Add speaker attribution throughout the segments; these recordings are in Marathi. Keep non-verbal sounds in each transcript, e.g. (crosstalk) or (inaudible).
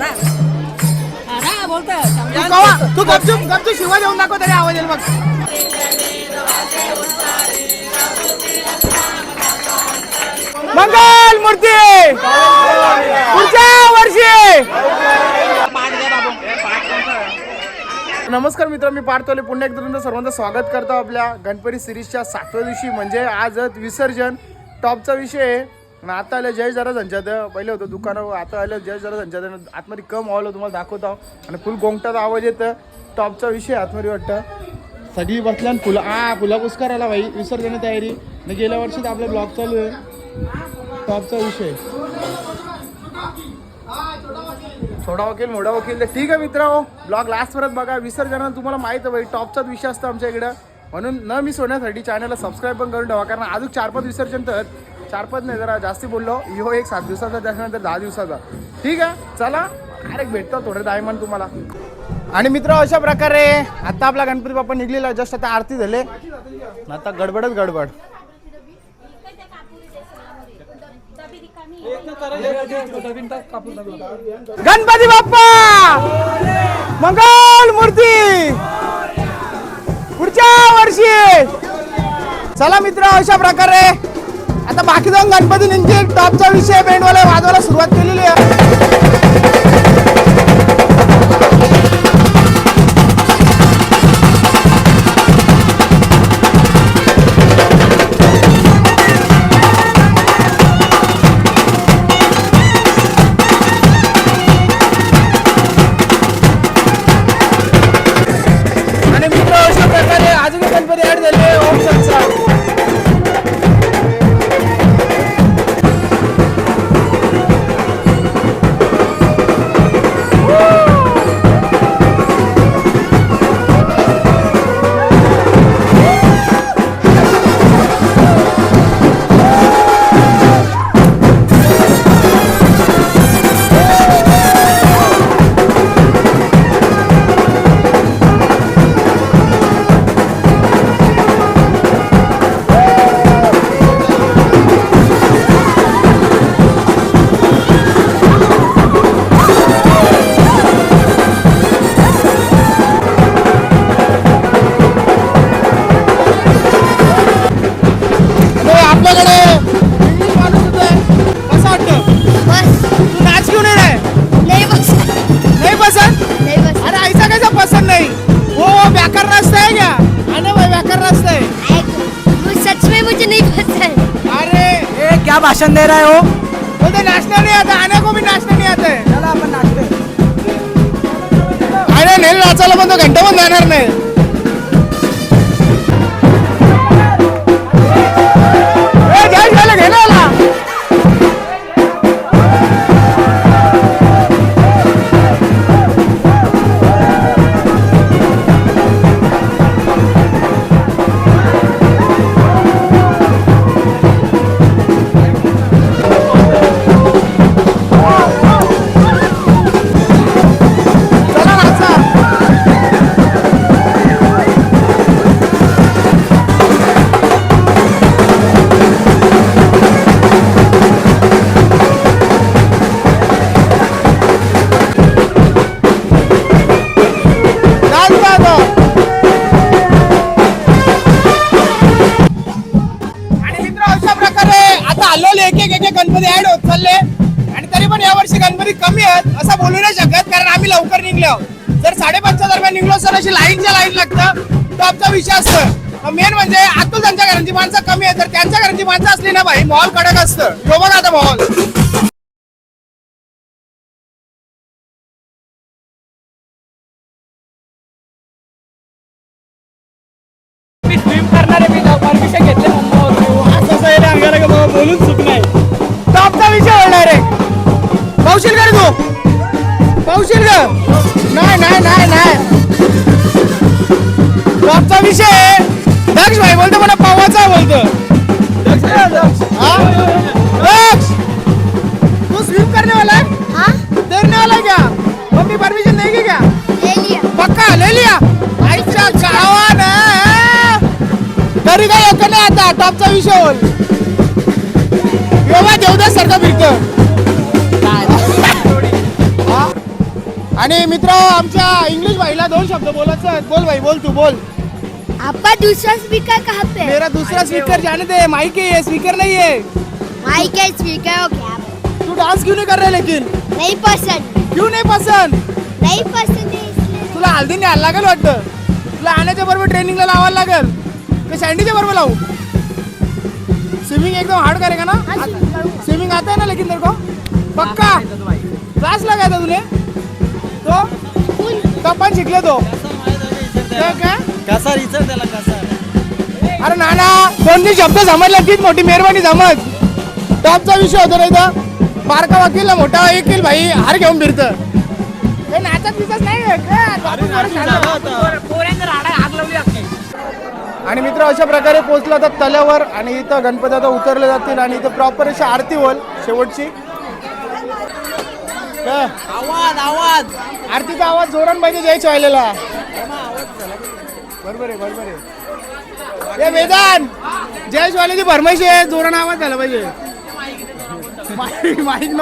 Speaker 1: तू कवा तू गपचूप गपचूप शिवा देऊन दाखव तरी आवाज येईल मग मंगल मूर्ती! पुढच्या वर्षी! नमस्कार मित्र मी पार्थोले पुन्हा एकदा तुमचं सर्वांचं स्वागत करतो आपल्या गणपती सिरीजच्या सातव्या दिवशी. म्हणजे आजच विसर्जन. टॉपचा विषय आहे. आणि आता आलं जय जरा संचात पहिले होतं दुकानावर आता आलं जय जरा संचात आतमध्ये कम ऑल तुम्हाला दाखवत आहो आणि फुल गोंगटाचा आवाज येतं. टॉपचा विषय आतमध्ये वाटतं. सगळी बसल्या आणि फुलं हा फुला पुष्कर आला भाई. विसर्जन तयारी. आणि गेल्या वर्षी तर आपला ब्लॉग चालू आहे. टॉपचा विषय. छोटा वकील मोठा वकील तर ठीक आहे मित्र ब्लॉग लास्ट परत बघा. विसर्जन तुम्हाला माहीत आहे भाई टॉपचाच विषय असतो आमच्या इकडं. म्हणून न मिस होण्यासाठी चॅनलला सबस्क्राईब पण करून ठेवा. कारण अजून चार पाच विसर्जन तर चार पाच नाही जरा जास्ती बोललो. यो एक सात दिवसाचा त्याच्यानंतर दहा दिवसाचा. ठीक आहे चला. डायरेक्ट भेटतो थोडे डायमंड तुम्हाला. आणि मित्र अशा प्रकारे आता आपला गणपती बाप्पा निघलेला जस्ट आता आरती झाले. आता गडबडच गडबड. गणपती बाप्पा! मंगल मूर्ती! पुढच्या वर्षी! चला मित्र अशा प्रकारे आता बाकी जाऊन गणपती टॉपचा विषय बेंडवाला वाजवायला सुरुवात केलेली आहे.
Speaker 2: भाषण दे रहे हो?
Speaker 1: बोलते नाचना नहीं आता आने को भी नाचना नहीं आता. है
Speaker 2: चला आपण नाचतोय.
Speaker 1: अरे नाही नाचायला पण तो घंटा पण जाणार नाही. गणपती ऍड होत चालले. आणि तरी पण यावर्षी गणपती कमी आहेत असं बोलू नाही शकत कारण आम्ही लवकर निघलो जर साडेपाचच्या दरम्यान निघलो तर अशी लाईनच्या लाईन लागतं टॉपचा विषय असतं. मेन म्हणजे आतून त्यांच्या घरांची माणसं कमी आहेत तर त्यांच्या घरांची माणसं असली ना भाई मॉल कडक असतं. यो बघा आता मॉल परमिशन घेतले. असं बोलून चूक नाही बोल डायरेक्ट पावशील का रे तू. पावशील का नाही नाही नाही नाही. बापचा विषय. दक्ष भाई बोलतो मला पावाचा बोलतो. तू स्विम करने वाला है?
Speaker 3: हाँ?
Speaker 1: वाला क्या मम्मी परमिशन देगी क्या
Speaker 3: लिया
Speaker 1: पक्का ले लिया आईचा गावान. तरी काय ऐकलं आता टॉपचा विषय बोल योगा देवदास सारखा फिरतो? आणि मित्र आमच्या इंग्लिश भाईला दोन शब्द बोलायचं. बोल भाई बोल तू बोल.
Speaker 3: आपका दूसरा स्पीकर कहाँ पे?
Speaker 1: मेरा दूसरा स्पीकर जाने दे. माइक है स्पीकर नहीं है.
Speaker 3: माइक है स्पीकर हो क्या
Speaker 1: तू डांस क्यों नहीं कर रहे लेकिन?
Speaker 3: नहीं पसंद।
Speaker 1: क्यों नहीं पसंद?
Speaker 3: नहीं पसंद
Speaker 1: तुला हल्दी न्यायला लागेल वाटतं? तुला आण्याच्या बरोबर ट्रेनिंगला लावायला लागेल? ते सँडीच्या बरोबर लावू? स्विमिंग एकदम हार्ड करेगा ना। स्विमिंग आता है ना लेकिन तेरे को? पक्का? क्लास लगाया था तूने? तो? तब पण शिकले तो काय?
Speaker 4: कसा विचार त्याला कसा?
Speaker 1: अरे नाना तीन शब्द समजला तीच मोठी मेहरबानी समज. टॉपचा विषय होता नाही तर बारका वकील मोठा वकील भाई हार घेऊन फिरत. नाचत बिचत नाही? आपण जरा शांत. आणि मित्र अशा प्रकारे पोहोचला तर तल्यावर आणि इथं गणपती आता उतरले जातील आणि इथं प्रॉपर अशी आरती होईल शेवटची?
Speaker 4: आवाज आवाज.
Speaker 1: आरतीचा आवाज जोरान पाहिजे जयच व्हायलेला. बरोबर आहे बरोबर आहे. ए वेदान! जयश वाल्याची फरमाईश आहे जोरान आवाज झाला पाहिजे. माईक माईक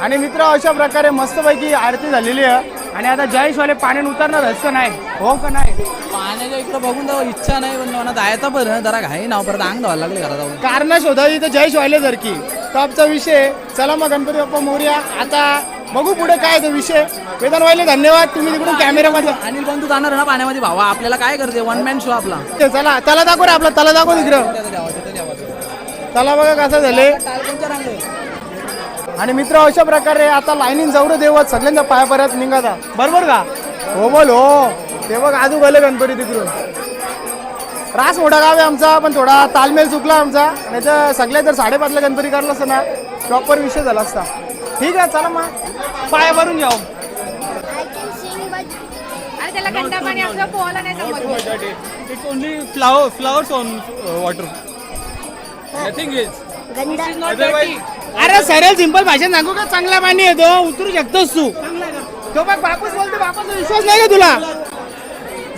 Speaker 1: आणि मित्र अशा प्रकारे मस्तपैकी आरती झालेली आहे. आणि आता जयेशवाले पाण्यात उतरणार असं नाही? हो का नाही?
Speaker 5: पाण्याच्या इकडं बघून तर इच्छा नाही पण मला जायचा पण जरा घाई नाव परत अंग धावायला लागले घरात जाऊन.
Speaker 1: कारण शोधा इथं जयेश व्हायले जर की. टॉपचा विषय चला मग गणपती बाप्पा मोर्या. आता बघू पुढे काय तो विषय. वेदन व्हायले धन्यवाद. तुम्ही तिकडून कॅमेरामध्ये
Speaker 5: अनिल तू जाणार ना पाण्यामध्ये भावा. आपल्याला काय करते वन मॅन शो आपला.
Speaker 1: ते चला तला दाखव रे आपला. तला दाखव तिकडं. तला बघा कसं झाले आणि मित्र अशा प्रकारे आता लाईनीन जाऊ देवत. सगळ्यांच्या पाया परत निघाता. बरोबर का? हो बोल हो. ते बघ आजू गेले गणपती तिकडून. रास मोठा गाव आहे आमचा पण थोडा तालमेल चुकला आमचा. नाही तर सगळे जर साडेपाचला गणपती करला असतं ना प्रॉपर विषय झाला असता. ठीक आहे चला मग. पाया भरून जाऊ.
Speaker 3: I can sing but
Speaker 6: आणि त्याला कंटा पाणी असलं पोहायला नाही समजलं
Speaker 4: it's only flower flowers on water nothing is
Speaker 3: गंदा.
Speaker 1: अरे सरळ सिंपल भाषेत सांगू का? चांगला पाणी येतो उतरू शकतोस तू. तो बघ बापूस बोलतो बापूचा विश्वास नाही का तुला?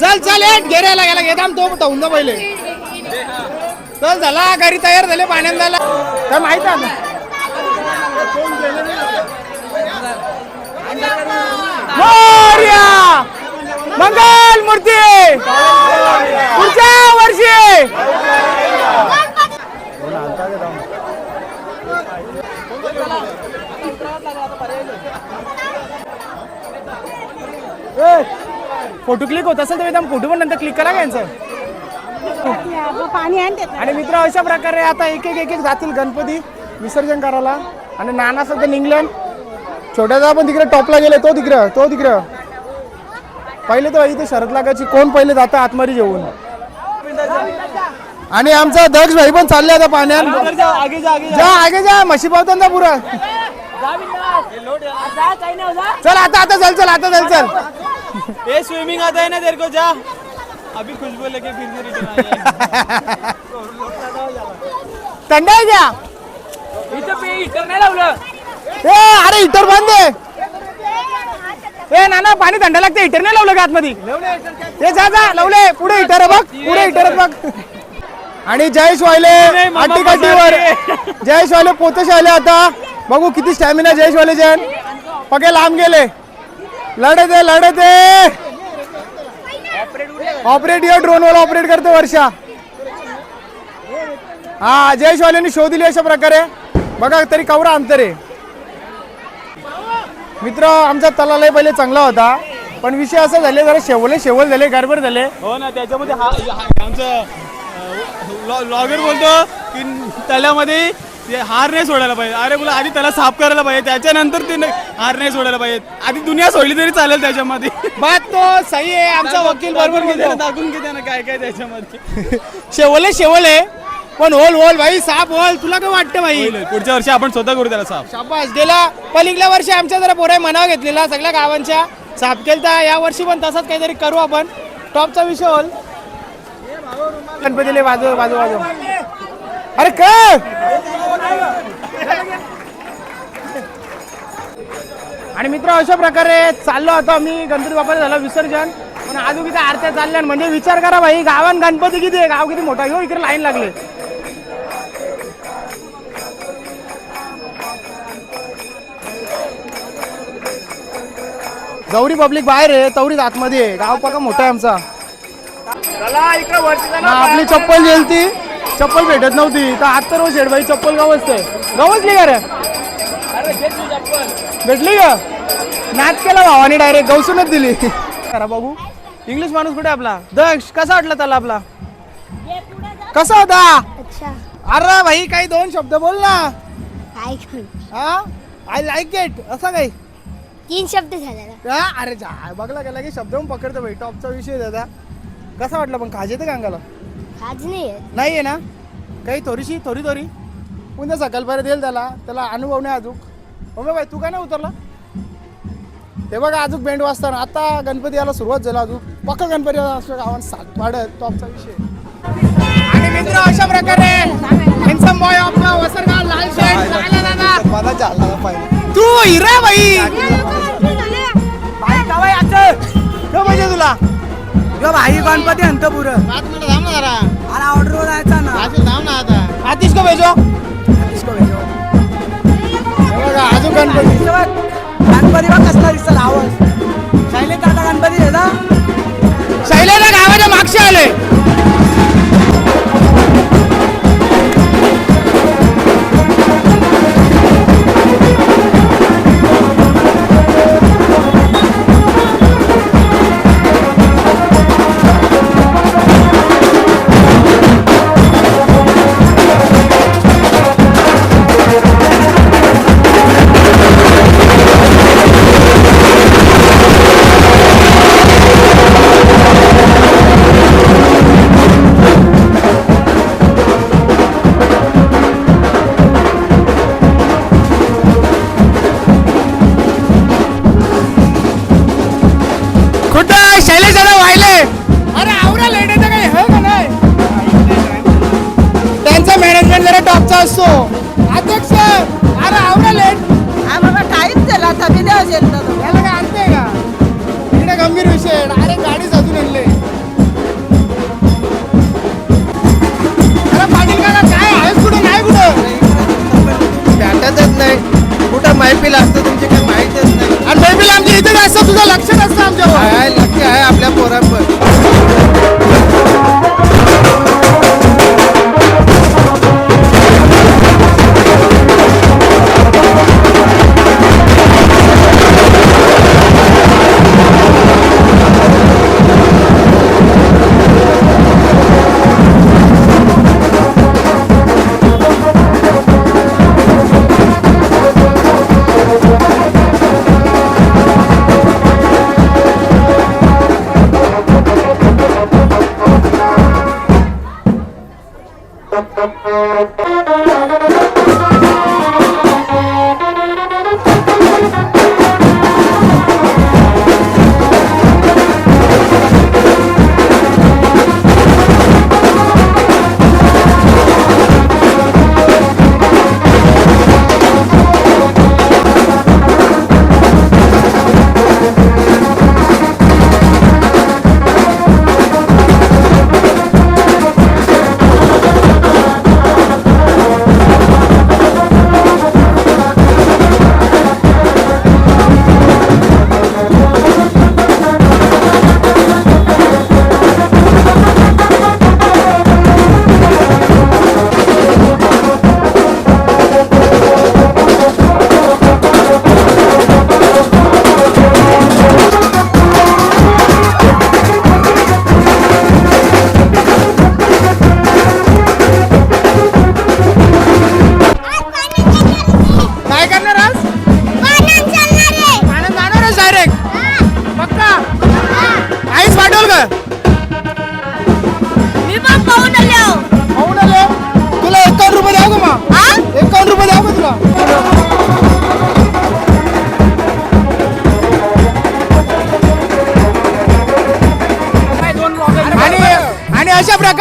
Speaker 1: चल चल एक घेरायला गेला आम तो धावून जा पहिले. चल झाला घरी तयार झाले पाण्यांदाला काय माहीत आहे मंगल मूर्ती! पुढच्या वर्षी! Hey! फोटो क्लिक होत असेल तर एकदम फोटो पण नंतर क्लिक करा यांचं.
Speaker 6: पाणी
Speaker 1: आणि मित्र अशा प्रकारे आता एक एक एक एक जातील गणपती विसर्जन करायला. आणि नाना सध्या निघल्यान छोट्याचा पण तिकडे टॉपला गेले तो तिकडं तो तिकडं. पहिले तर इथे शरद लागायची कोण पहिले जातं आतमध्ये जेवून. आणि आमचा दक्ष भाई पण चालले आता पाण्यात. जा आगे जा म्हशी पावताना पुरा. चल आता आता चल चल आता चल चल.
Speaker 4: ये स्विमिंग आता है ना तेरे को जा. अभी खुशबू लेके फिर से रिटर्न
Speaker 1: थंड आहे क्या? ए अरे हिटर बंद आहे. ए नाना पाणी थंड लागते हिटर नाही लावलं का आतमध्ये? ए जा जा लावले. पुढे हिटर बघ. पुढे हिटर बघ. आणि जयेश वायले आटी काठीवर. जयेश वायले पोतश आले आता. बघू किती स्टॅमिना जयेश वाले जन पगे लांब गेले. लढत आहे लढत आहे ऑपरेट या ड्रोन वाला ऑपरेट करते वर्षा. हा जयेश वाल्यांनी शो दिली अशा प्रकारे. बघा तरी कवरा अंतर आहे. मित्र आमचा तलालय पहिले चांगला होता. पण विषय असा झाले जरा शेवले शेवल झाले गडबड झाले.
Speaker 4: हो ना त्याच्यामध्ये हा हा- आमचं लॉगर बोलतो की तल्यामध्ये ते हार नाही सोडायला पाहिजे. अरे बोला आधी त्याला साफ करायला पाहिजे त्याच्यानंतर ते नाही- हार नाही सोडायला पाहिजे. आधी दुनिया सोडली तरी चालेल त्याच्यामध्ये.
Speaker 1: बात तो सही आहे आमचा वकील बरोबर घेतो.
Speaker 4: दाखवून घेते ना काय काय त्याच्यामध्ये. (laughs)
Speaker 1: शेवले शेवल. पण होल होल भाई साप होल. तुला काय वाटतं भाई?
Speaker 4: होईल, होईल. पुढच्या वर्षी आपण स्वतः करू त्याला साफ.
Speaker 1: शाबास. गेल्या पलीकडल्या वर्षी आमच्या जरा पोरे मनाव घेतलेला सगळ्या गावांच्या. साफ केलता. या वर्षी पण तसंच काहीतरी करू आपण. टॉपचा विषय होल. गणपतीले बाजू बाजू बाजू अरे काय? आणि मित्र अशा प्रकारे चाललो होतो आम्ही गणपती बाप्पाला झालं विसर्जन. पण अजून किती आरत्या चालल्या म्हणजे विचार करा भाई गावात गणपती किती आहे? गाव किती मोठा घेऊ इकडे लाईन लागले. गौरी पब्लिक बाहेर आहे तवरीत आतमध्ये आहे. गाव पका मोठा आहे आमचा. आपली चप्पल गेलती चप्पल भेटत नव्हती. तर आता रोज शेडबाई चप्पल गावच गावचली का रे? भेटली का? नाच केला भावाने डायरेक्ट गवसूनच दिली. करा बघू इंग्लिश माणूस कुठे आपला? दक्ष कसा वाटला त्याला आपला? कसा होता?
Speaker 3: अच्छा.
Speaker 1: अरे भाई काही दोन शब्द बोल ना. हा? आय लाईक इट असं काही?
Speaker 3: तीन शब्द झाले
Speaker 1: अरे जा बघला गेला की शब्द पण पकडतो भाई. टॉपचा विषय दादा कसा वाटला पण? खाजे ते अंगाला?
Speaker 3: आज नाही आहे.
Speaker 1: नाही आहे ना? काही थोडीशी थोडी थोडी. उद्या सकाळपर्यंत येईल त्याला. त्याला अनुभव नाही अजून. मम्मी बाई तू काय नाही उतरला? ते बघा अजून बेंड वाजताना. आता गणपती यायला सुरुवात झाला अजून. पक्का गणपती असं गावात. सात वाढत टॉपचा विषय आणि मित्र अशा प्रकारे हॅन्सम बॉय ऑफ वसरगाव लाल शेठ दादा. तू हिरा बाई
Speaker 2: भाई का भाई आचं
Speaker 1: काय पाहिजे तुला.
Speaker 2: यो भाई गणपती अंत पुरं. अरे ऑर्डर जायचा ना.
Speaker 1: आतिश का भेजो?
Speaker 2: इसको भेजो?
Speaker 1: हे बघा अजून गणपती.
Speaker 2: इथं बघ, गणपती बघ कसला दिसत आवाज शैलेश दादा गणपती आहे ना?
Speaker 1: शैलेला गावाच्या मागचे आले.
Speaker 2: दिला तभी द्या
Speaker 1: याला काय आणते का? इकडे गंभीर विषय डायरेक्ट गाडी साजून आणले अरे पाटील काका काय कुठं नाही कुठं?
Speaker 7: भेटतच नाही. कुठं मैफिल असतं तुमची काही माहितीच नाही.
Speaker 1: आणि मैफिल आमच्या इथेच असतं तुझं लक्ष नसतं आमच्यावर.
Speaker 7: काय लक्ष आहे आपल्या पोरांवर.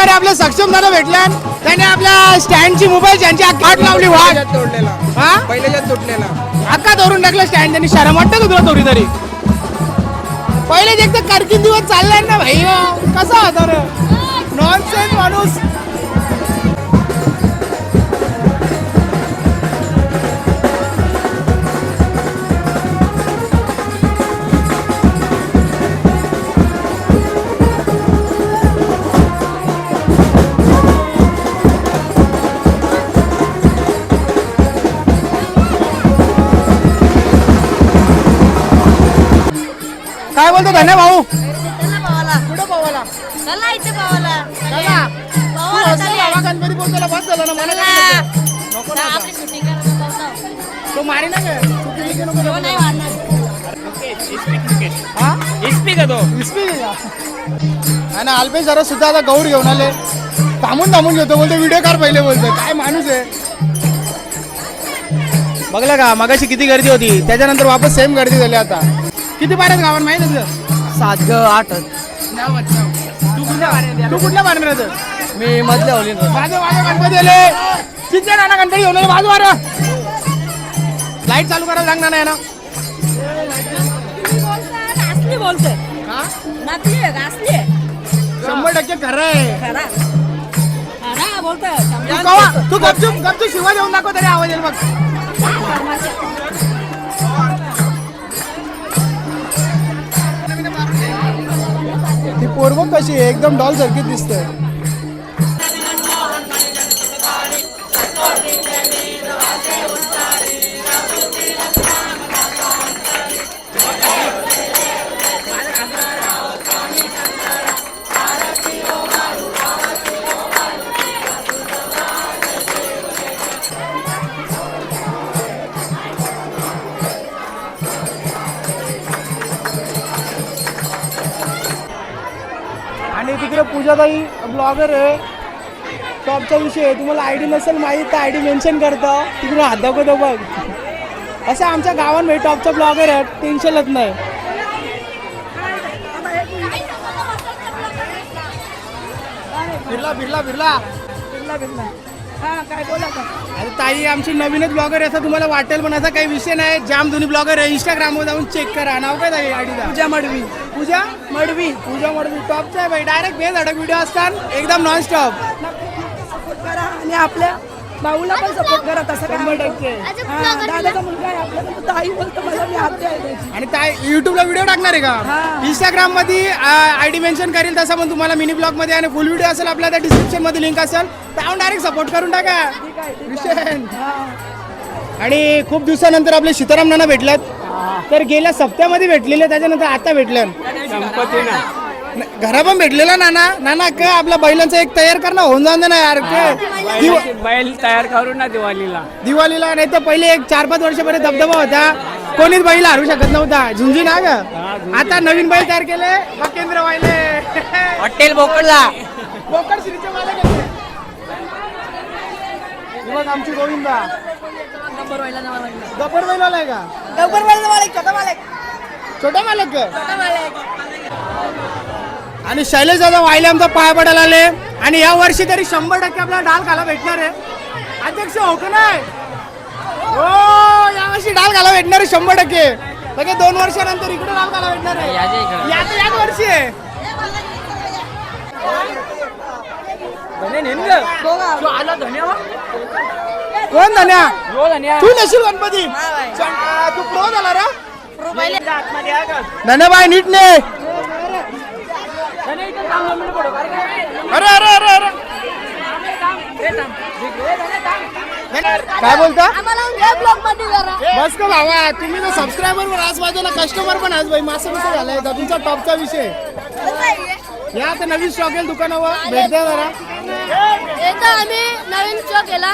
Speaker 1: प्रकारे आपल्या सक्षम दादा भेटल्या त्याने आपल्या स्टँडची मोबाईल ज्यांची आठ लावली वाट.
Speaker 7: तोडलेला.
Speaker 1: हा?
Speaker 7: पहिल्याच्यात तुटलेला
Speaker 1: अक्का धरून टाकलं स्टँड त्यांनी शरम वाटतं तुला थोडी तरी पहिले एकदा कारकीन दिवस चाललाय ना भाई कसा होता रे? नॉनसेन्स माणूस. बोलतो धन्य भाऊ. कुठं भावाला?
Speaker 8: चला इथे पावाला
Speaker 1: चला. तू हसतो बाबा गणपती बोलताना बस झालं ना मला नाही बोलायचं. नको ना आता.
Speaker 8: आपली शूटिंग करायला
Speaker 1: तो मारी ना काय चुकी बिकी नको करू.
Speaker 8: नाही वाढणार
Speaker 1: हा? इस्पी आहे का? आणि अल्पेश जरा सुद्धा आता गौर घेऊन आले. थांबून थांबून घेतो बोलतो व्हिडिओ कार पहिले बोलतो काय माणूस आहे? बघलं का मगाशी किती गर्दी होती त्याच्यानंतर वापस सेम गर्दी झाली आता. किती पाऱ्यात गावात माहीत आहे तुझं?
Speaker 5: सात ग आठ.
Speaker 1: तू कुठल्या तू कुठल्या पारण्यात
Speaker 5: मी मधल्या होली
Speaker 1: माझे माझे गणपती आले. चिंता नाना गणपती घेऊन आले. माझं वारं लाइट चालू करायला सांगणार नाही ना
Speaker 8: असली बोलते
Speaker 1: हा?
Speaker 8: नकली आहे का? असली आहे.
Speaker 1: शंभर टक्के खरं आहे.
Speaker 8: बोलतोय.
Speaker 1: तू गपचूप गपचूप शिवा देऊन दाखव तरी आवाज येईल बघ. ती पोरबो कशी आहे? एकदम डॉल सारखी दिसते. पूजाताई ब्लॉगर आहे. टॉपचा विषय आहे. तुम्हाला आय डी नसेल माहीत तर आय डी मेन्शन करता. तिकडे हात दाखवतो बघ असं आमच्या गावांमध्ये टॉपचा ब्लॉगर आहे. टेन्शनच नाही. फिरला फिरला फिरला.
Speaker 8: बिरला बिरला हा काय बोला का
Speaker 1: अरे ताई आमची नवीनच ब्लॉगर आहे असं तुम्हाला वाटेल पण असा काही विषय नाही. जाम दोन्ही ब्लॉगर आहे. इंस्टाग्रामवर जाऊन चेक करा. नाव काय ताई आयडीला पूजा मडवी. पूजा मडवी पूजा मडवी टॉपचा आहे भाई डायरेक्ट बेस अडक व्हिडिओ असतात. एकदम नॉन स्टॉप
Speaker 8: सपोर्ट करा आणि आपल्या भाऊला पण सपोर्ट करा तसं काय
Speaker 1: शंभर टक्के.
Speaker 8: हा, दादाचा मुलगा आहे आपल्याला तर ताई बोलतो मला मी हात द्यायला
Speaker 1: आणि ताई युट्यूबला व्हिडिओ टाकणार आहे का? इंस्टाग्राममध्ये आय डी मेन्शन करेल तसं पण तुम्हाला मिनी ब्लॉगमध्ये आणि फुल व्हिडिओ असेल आपल्या त्या डिस्क्रिप्शनमध्ये लिंक असेल. त्यावर डायरेक्ट सपोर्ट करून टाका. विषय आणि खूप दिवसानंतर आपले सीताराम नाना भेटल्यात. तर गेल्या सप्त्यामध्ये भेटलेले त्याच्यानंतर आता भेटल्या घरा पण भेटलेला नाना. नाना काय आपल्या बैलांचं एक तयार करणं होऊन जाऊन दे ना यार काय दिव-
Speaker 5: बैल तयार करू ना दिवाळीला.
Speaker 1: दिवाळीला नाही तर पहिले एक चार पाच वर्षापर्यंत धबधबा होता. कोणीच बैल हरू शकत नव्हता. झुंजी ना ग? आता नवीन बैल तयार केले. केंद्र वाहिले
Speaker 5: हॉटेल बोकडला.
Speaker 1: बोकड श्रीचे मालक आहेत ते. हे बघ आमची गोविंदा. गब्बर बैल आलाय का?
Speaker 8: गब्बर वाला मालक छोटा मालक.
Speaker 1: छोटा मालक का?
Speaker 8: छोटा मालक.
Speaker 1: आणि शैलेश दादा वाहिले आमचा पाय पडायला आले आणि या वर्षी तरी शंभर टक्के आपल्याला डाल घाला भेटणार आहे. अध्यक्ष हो का नाही? हो यावर्षी डाल घाला भेटणार आहे शंभर टक्के. लगे दोन वर्षानंतर इकडे डाल घाला भेटणार आहे. याच याच वर्षी आहे. कोण धन्या? तू नशील गणपती? चं- तू प्रो झाला रा. धन्यबाई नीट ने. अरे अरे अरे. अरे काय बोलता?
Speaker 3: आम्हाला ब्लॉगमध्ये जरा.
Speaker 1: बस का भावा तुम्ही तर सबस्क्रायबर वर आज बाजूला कस्टमर पण आज भाई मासा बिसा झालाय का तुमचा टॉपचा विषय. या आता नवीन स्टॉक येईल दुकानावर. भेट द्या जरा.
Speaker 3: एकदा आम्ही नवीन शो केला.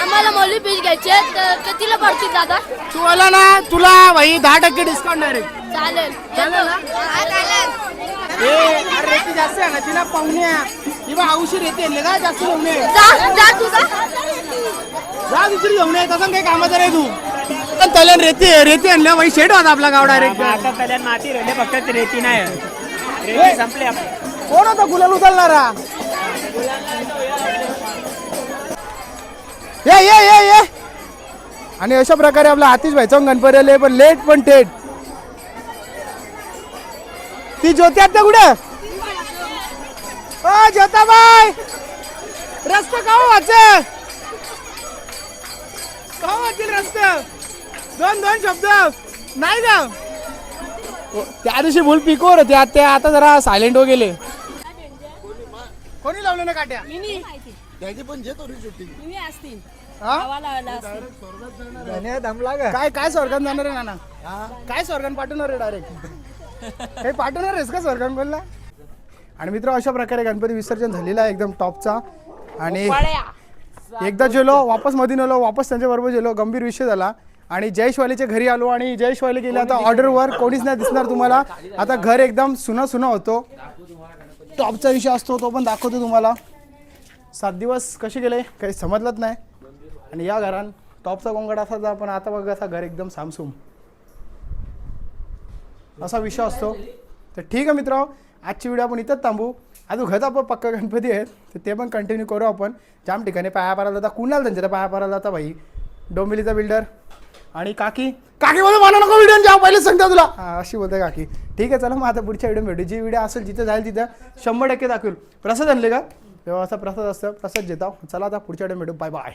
Speaker 3: आम्हाला मौली पीस घ्यायचे तर कितीला पडतील दादा?
Speaker 1: तू आला ना तुला भाई दहा टक्के डिस्काउंट डायरेक्ट
Speaker 3: चालेल.
Speaker 1: चालेल ना?
Speaker 3: चालेल.
Speaker 1: ए अरे रेती जास्त आहे ना तिला पाहुण्या ही बा औषध येते का जास्त पाहुणे.
Speaker 3: जा
Speaker 1: दुसरी घेऊन येत असं काही कामाचं नाही तू. पण तल्यान रेती रेती आणल्या बाई शेट होता आपला गाव डायरेक्ट
Speaker 9: आता माती राहिले फक्त रेती नाही. रेती संपली आपली.
Speaker 1: कोण होता गुलाल उचलणारा? ये ये ये ये. आणि अशा प्रकारे आपला आतिश व्हायचा गणपती आले पण लेट पण थेट. ती ज्योती आता कुठे? ओ ज्योताबाई! रस्ता का वाचे का वाचील रस्ते? दोन दोन शब्द. नाही का त्या दिवशी भूल पिकोर होते आता ते आता जरा सायलेंट हो गेले. कोणी लावले ना काट्या? हा? काय काय स्वर्गात जाणार आहे नाना? काय स्वर्गान पाठवणार आहे डायरेक्ट काही पाठवणार आहेस का स्वर्गान बोलला? आणि मित्र अशा प्रकारे गणपती विसर्जन झालेला आहे एकदम टॉपचा. आणि एकदा जेलो वापसमध्ये नेलो वापस त्यांच्या बरोबर जेलो. गंभीर विषय झाला. आणि जयशवालीच्या घरी आलो आणि जयशवाली गेले. आता ऑर्डरवर कोणीच नाही दिसणार तुम्हाला. आता घर एकदम सुना सुना होतो. टॉपचा विषय असतो तो पण दाखवतो तुम्हाला. सात दिवस कसे गेले? काही समजलंच नाही. आणि या घरात टॉपचा गोंगाट जा पण आता बघा असा घर एकदम सामसूम. असा विषय असतो. तर ठीक आहे मित्र आजची व्हिडिओ आपण इथंच थांबू. अजून घर आपण पक्का गणपती आहेत तर ते पण कंटिन्यू करू आपण. जाम ठिकाणी पाया पारायला जाता. कुणाला त्यांच्या पाया पारायला जाता भाई डोंबिलीचा बिल्डर आणि काकी? काकी बोलू मला नको व्हिडिओ जाऊ पहिले सांगता तुला. अशी बोलते काकी. ठीक आहे चला मग आता पुढच्या व्हिडिओ भेटू. जी व्हिडिओ असेल जिथे जाईल तिथं शंभर टक्के दाखवेल. प्रसाद आणले का? तेव्हा असा प्रसाद असतं. प्रसाद देता चला आता पुढच्या व्हिडिओ भेटू. Bye bye